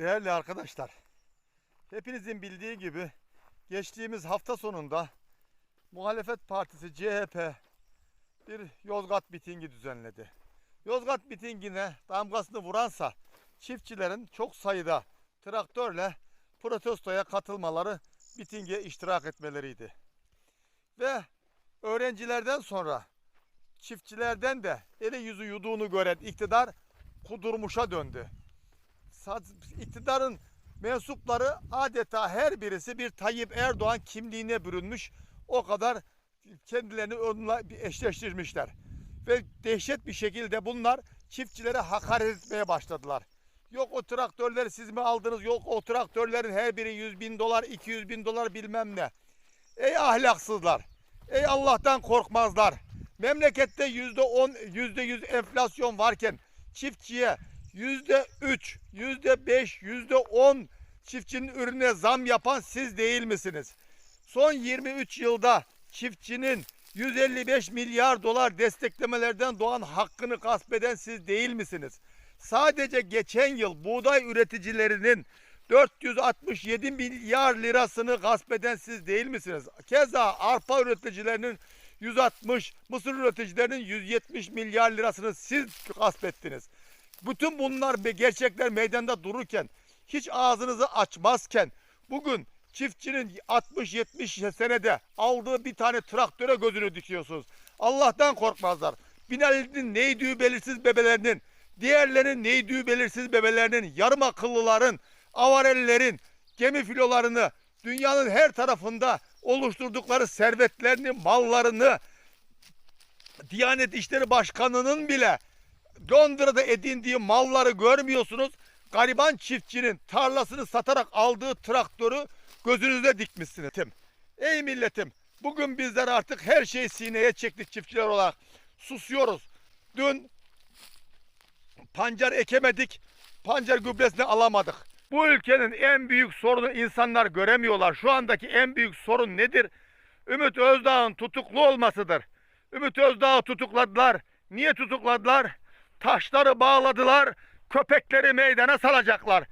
Değerli arkadaşlar, hepinizin bildiği gibi geçtiğimiz hafta sonunda muhalefet partisi CHP bir Yozgat mitingi düzenledi. Yozgat mitingine damgasını vuransa çiftçilerin çok sayıda traktörle protestoya katılmaları, mitinge iştirak etmeleriydi. Ve öğrencilerden sonra çiftçilerden de eli yüzü yuduğunu gören iktidar kudurmuşa döndü. İktidarın mensupları adeta her birisi bir Tayyip Erdoğan kimliğine bürünmüş. O kadar kendilerini onunla eşleştirmişler. Ve dehşet bir şekilde bunlar çiftçilere hakaret etmeye başladılar. Yok o traktörleri siz mi aldınız? Yok o traktörlerin her biri 100 bin dolar, 200 bin dolar bilmem ne. Ey ahlaksızlar. Ey Allah'tan korkmazlar. Memlekette yüzde on, yüzde yüz enflasyon varken çiftçiye yüzde üç, yüzde beş, yüzde on çiftçinin ürüne zam yapan siz değil misiniz? Son 23 yılda çiftçinin 155 milyar dolar desteklemelerden doğan hakkını gasp eden siz değil misiniz? Sadece geçen yıl buğday üreticilerinin 467 milyar lirasını gasp eden siz değil misiniz? Keza arpa üreticilerinin 160, mısır üreticilerinin 170 milyar lirasını siz gasp ettiniz. Bütün bunlar gerçekler meydanda dururken, hiç ağzınızı açmazken, bugün çiftçinin 60-70 senede aldığı bir tane traktöre gözünü dikiyorsunuz. Allah'tan korkmazlar. Binali'nin neydiği belirsiz bebelerinin, diğerlerinin neydiği belirsiz bebelerinin, yarım akıllıların, avarellerin, gemi filolarını, dünyanın her tarafında oluşturdukları servetlerini, mallarını, Diyanet İşleri Başkanı'nın bile Londra'da edindiği malları görmüyorsunuz. Gariban çiftçinin tarlasını satarak aldığı traktörü gözünüze dikmişsiniz. Ey milletim bugün bizler artık her şeyi sineye çektik çiftçiler olarak. Susuyoruz. Dün pancar ekemedik. Pancar gübresini alamadık. Bu ülkenin en büyük sorunu insanlar göremiyorlar. Şu andaki en büyük sorun nedir? Ümit Özdağ'ın tutuklu olmasıdır. Ümit Özdağ'ı tutukladılar. Niye tutukladılar? Taşları bağladılar. Köpekleri meydana salacaklar.